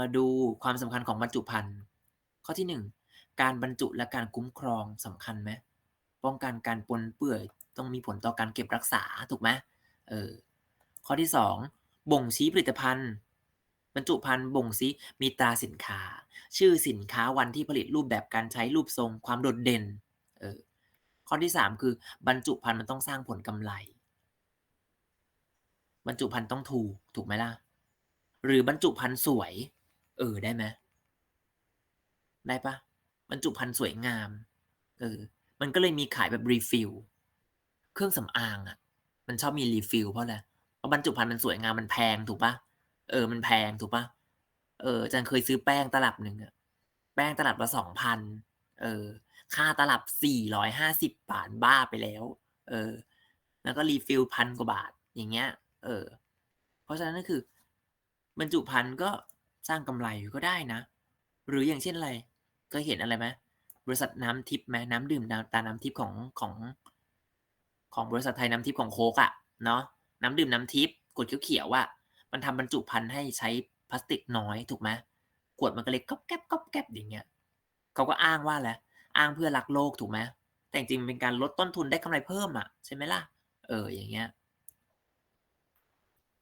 มาดูความสำคัญของบรรจุภัณฑ์ข้อที่ 1 การบรรจุและการคุ้มครองสำคัญไหมป้องกันการปนเปื้อนต้องมีผลต่อการเก็บรักษาถูกไหมเออข้อที่ 2 บ่งชี้ผลิตภัณฑ์ บรรจุภัณฑ์บ่งชี้มีตราสินค้า ชื่อสินค้าวันที่ผลิตรูปแบบการใช้รูปทรงความโดดเด่นเออข้อที่ 3 คือบรรจุภัณฑ์มันต้องสร้างผลกำไรบรรจุภัณฑ์ต้องถูกถูกไหมล่ะ หรือบรรจุภัณฑ์สวย เออได้ไหมได้ปะบรรจุภัณฑ์สวยงาม เออ มันก็เลยมีขายแบบรีฟิลเครื่องสำอางอะ่ะ มันชอบมีรีฟิลเพราะอะไรเพราะบรรจุภัณฑ์มันสวยงามมันแพงถูกปะเออ มันแพงถูกปะเออจารย์เคยซื้อแป้งตลับหนึ่งอะแป้งตลับละสองพันเออ ค่าตลับสี่ร้อยห้าสิบบาทบ้าไปแล้ว เออ แล้วก็รีฟิลพันกว่าบาทอย่างเงี้ย เออ เพราะฉะนั้นก็คือบรรจุภัณฑ์ก็ สร้างกำไรก็ได้นะ หรืออย่างเช่นอะไร ก็เห็นอะไรไหมบริษัทน้ำทิพย์ไหมน้ำดื่มตาน้ำทิพย์ของของของบริษัทไทยน้ำทิพย์ของโคกอะเนาะน้ำดื่มน้ำทิพย์กดเขียวๆว่า มันทำบรรจุภัณฑ์ให้ใช้พลาสติกน้อยถูกไหมขวดมันก็เล็กก๊อบแก๊บก๊อบแก๊บอย่างเงี้ยเขาก็อ้างว่าแหละอ้างเพื่อรักโลกถูกไหมแต่จริงเป็นการลดต้นทุนได้กำไรเพิ่มอะใช่ไหมล่ะ เอออย่างเงี้ย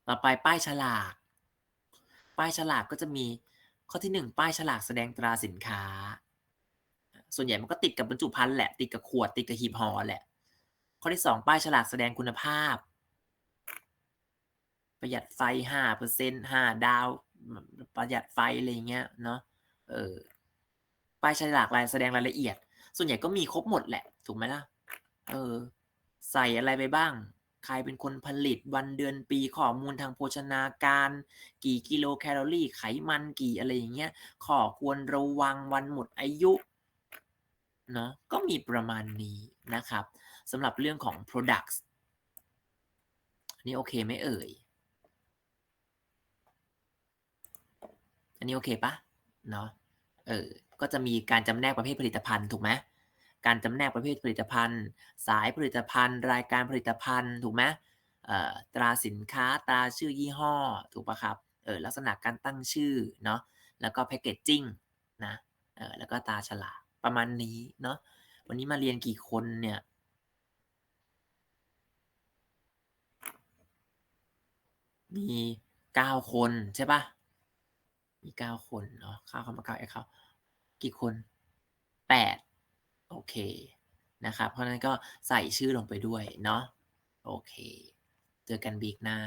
ต่อไปป้ายฉลาก ป้ายฉลากก็จะมีข้อที่ 1 ป้ายฉลากแสดงตราสินค้า ส่วนใหญ่มันก็ติดกับบรรจุภัณฑ์แหละติดกับขวดติดกับหีบห่อแหละ ข้อที่ 2 ป้ายฉลากแสดงคุณภาพ ประหยัดไฟ5% 5ดาว ประหยัดไฟอะไรเงี้ยเนาะเออป้ายฉลากรายแสดงรายละเอียด ส่วนใหญ่ก็มีครบหมดแหละ ถูกไหมล่ะ เออ ใส่อะไรไปบ้าง ใครเป็นคนผลิตวันเดือนปีข้อมูลทางโภชนาการ กี่กิโลแคลอรี่ไขมันกี่อะไรอย่างเงี้ยข้อควรระวังวันหมดอายุเนาะก็มีประมาณนี้นะครับสำหรับเรื่องของ products อันนี้โอเคไหมเอ่ย อันนี้โอเคปะเนาะเออก็จะมีการจำแนกประเภทผลิตภัณฑ์ถูกไหม การจำแนกประเภทผลิตภัณฑ์ สายผลิตภัณฑ์ รายการผลิตภัณฑ์ถูกไหมตราสินค้าตราชื่อยี่ห้อถูกปะครับเออลักษณะการตั้งชื่อเนาะแล้วก็แพคเกจจิ้งนะเออแล้วก็ตราฉลากประมาณนี้เนาะวันนี้มาเรียนกี่คนเนี่ยมี9คนใช่ปะมี9คนเนาะข้าเข้ามาเข้าไอ้เข้ากี่คน8 โอเคนะครับ เพราะนั้นก็ใส่ชื่อลงไปด้วยเนาะโอเค เจอกันบีกหน้า